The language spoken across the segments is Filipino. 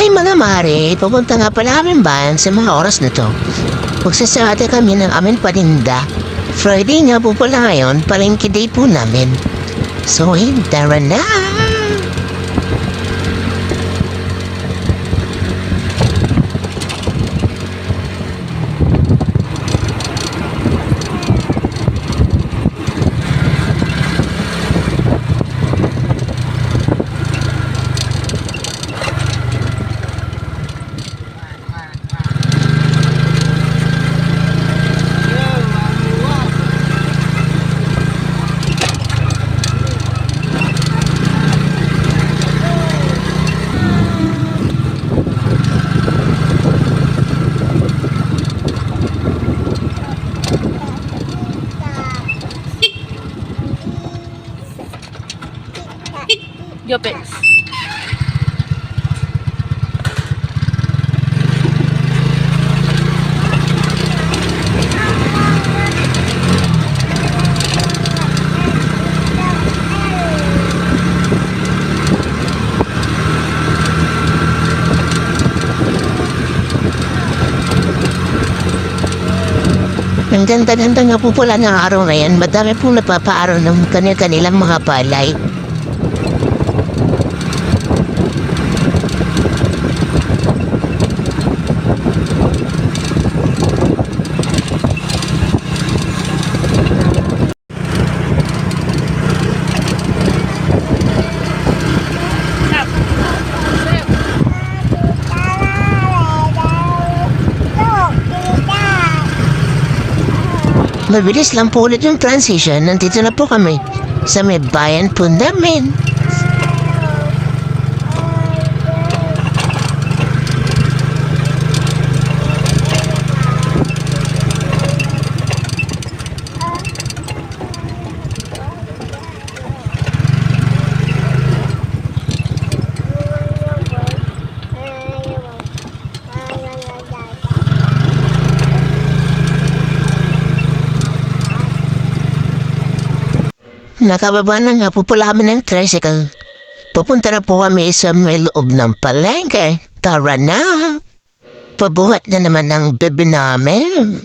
Ay mga mare, pupunta nga pala kami bayan sa mga oras na to. Magsasada kami ng aming paninda. Friday nga po pala ngayon, palengke day po namin. So, hey, tara na! Yopes. Ang ganda-ganda nga po pala ng araw na yan. Madami pong napapaaraw ng kanilang mga palay. Mabilis lang po ulit yung transition. Nandito na po kami sa may bayan po namin. Nakababa na nga po pala kami ng tricycle. Pupunta na po kami sa may loob ng palengke. Tara na! Pabuhat na naman ng bebe namin.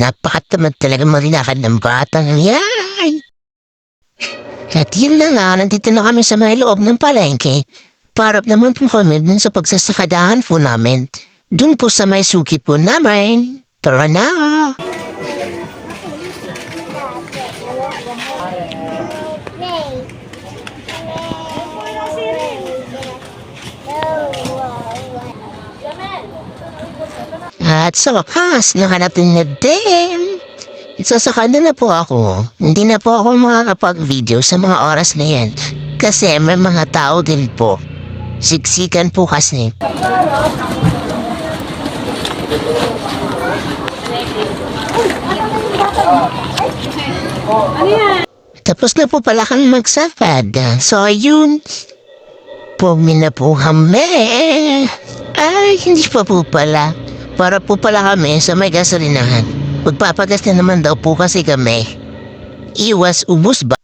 Napakatamad talaga marinakad ng batang yan. At yun na nga, nandito na kami sa may loob ng palengke. Parap naman po kami dun sa pagsasakadahan po namin. Dun po sa may suki po namin. Tara na! At sa wakas, nakanapin na din. Isasaka na na po ako. Hindi na po ako makakapag-video sa mga oras na yan. Kasi may mga tao din po. Siksikan po kasi. Tapos na po pala kami magsapad. So, ayun. Pumi na po kami. Ay, hindi pa po pala. Para po pala kami sa may gasolinahan. Magpapagas na naman daw po kasi kami. Iwas ubus ba?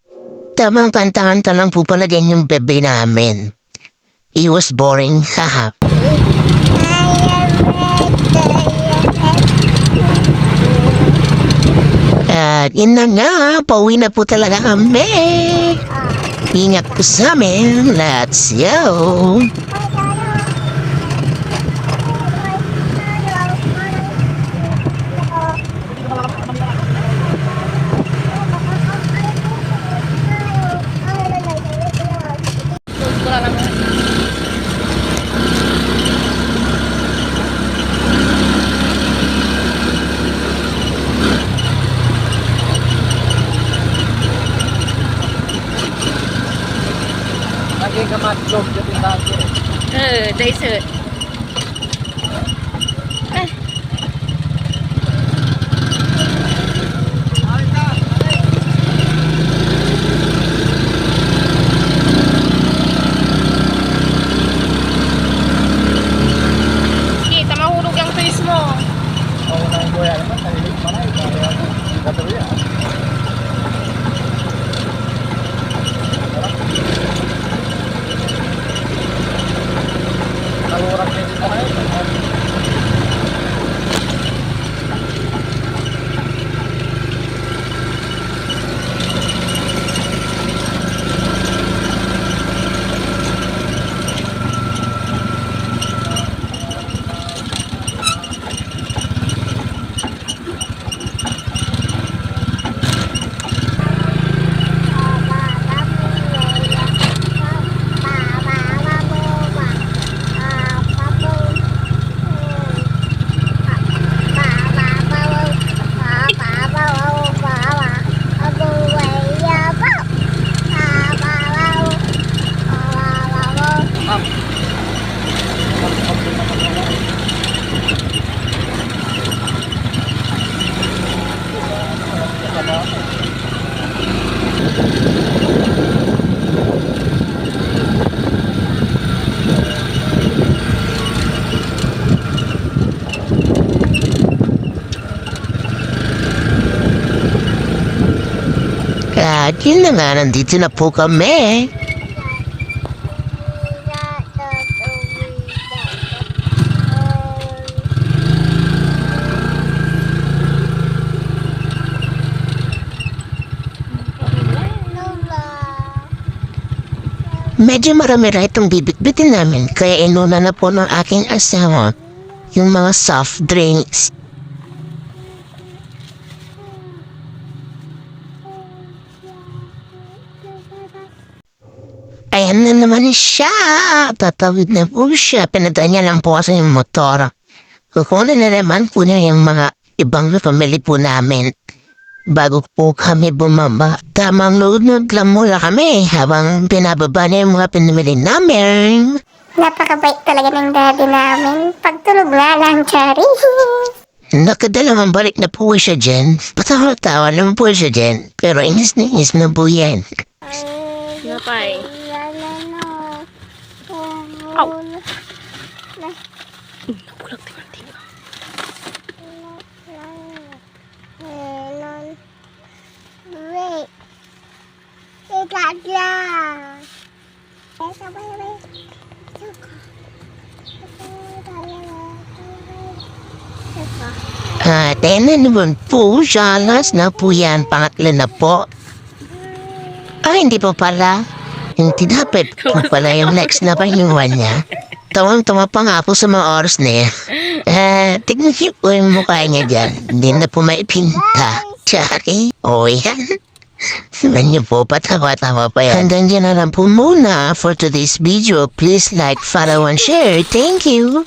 Tamang kanta-kanta lang po pala din yung bebe namin. Iwas boring, haha. At yun na nga, pauwi na po talaga kami. Ingat po sa amin. Let's go. ลมจะเป็นบ้านเออ ได้เสิร์ช है At yun na nga, nandito na po kami. Medyo marami ra itong bibitbitin namin, kaya inuna na po ng aking asawa yung mga soft drinks. Ayan na naman siya. Tatawid na po siya. Pinadaan niya lang po kasi yung motor. Kukunin na naman po niya yung mga ibang pamili po namin. Bago po kami bumaba, tamang lunod lang mula kami habang pinababa niya yung mga pinamili namin. Napakabait talaga ng daddy namin. Pagtulog na lang, Chari. Nakadalawang balik na po siya dyan. Patawa-tawa naman po siya dyan. Pero inis na inis na po yan. Napay. Aw. Napulag tingnan tingnan. Wait. Wait lang. Sabay-sabay. At uh, na naman po siya. Last na po yan. Pangatlo na po. Ah, hindi po pala. Hindi dapat po pala yung next na painuwan niya. Tawang-tawa pa nga po sa mga oras na yan. Eh, tignan niyo po yung mukha niya dyan. Hindi na po maipinta. Tsari, o yan. Tignan niyo po, patawa-tawa pa yan. Hanggang dyan na lang po muna for today's video. Please like, follow, and share. Thank you.